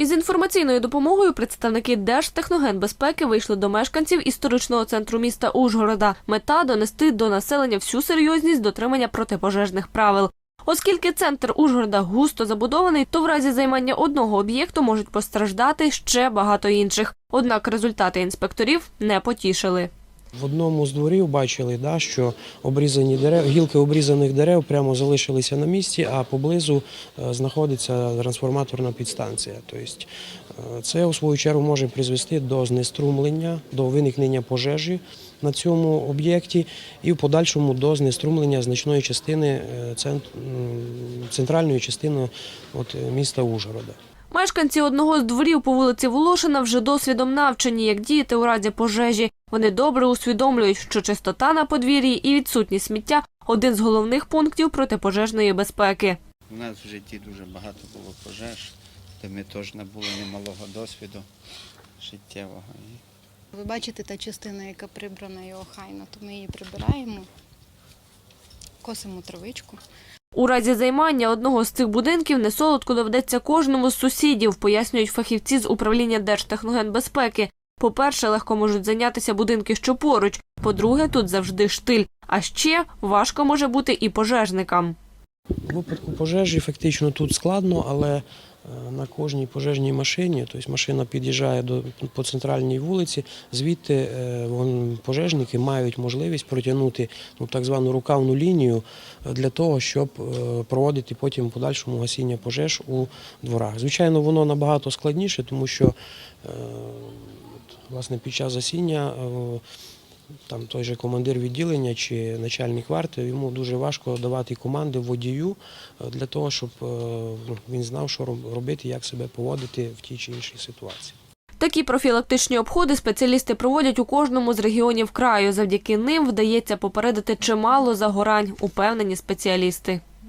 Із інформаційною допомогою представники Держтехногенбезпеки вийшли до мешканців історичного центру міста Ужгорода. Мета донести до населення всю серйозність дотримання протипожежних правил. Оскільки центр Ужгорода густо забудований, то в разі займання одного об'єкту можуть постраждати ще багато інших. Однак результати інспекторів не потішили. В одному з дворів бачили, да, що обрізані дерев, гілки обрізаних дерев прямо залишилися на місці, а поблизу е, знаходиться трансформаторна підстанція. Тобто е, це у свою чергу може призвести до знеструмлення, до виникнення пожежі на цьому об'єкті і в подальшому до знеструмлення значної частини е, центральної частини от, міста Ужгорода. Мешканці одного з дворів по вулиці Волошина вже досвідом навчені, як діяти у разі пожежі. Вони добре усвідомлюють, що чистота на подвір'ї і відсутність сміття один з головних пунктів протипожежної безпеки. У нас в житті дуже багато було пожеж, де ми теж набули немалого досвіду життєвого. Ви бачите та частина, яка прибрана і охайна, то ми її прибираємо, косимо травичку. У разі займання одного з цих будинків несолодко доведеться кожному з сусідів, пояснюють фахівці з управління Держтехногенбезпеки. По-перше, легко можуть зайнятися будинки, що поруч. По-друге, тут завжди штиль. А ще важко може бути і пожежникам. У випадку пожежі фактично тут складно, але на кожній пожежній машині, тобто машина під'їжджає до по центральній вулиці, звідти е, пожежники мають можливість протягнути ну, так звану рукавну лінію е, для того, щоб е, проводити потім подальшому гасіння пожеж у дворах. Звичайно, воно набагато складніше, тому що е, власне під час гасіння е, там той же командир відділення чи начальник варти, йому дуже важко давати команди водію е, для того, щоб е, ну, він знав, що робити, як себе поводити в тій чи іншій ситуації. Такі профілактичні обходи спеціалісти проводять у кожному з регіонів краю. Завдяки ним вдається попередити чимало загорань, упевнені спеціалісти.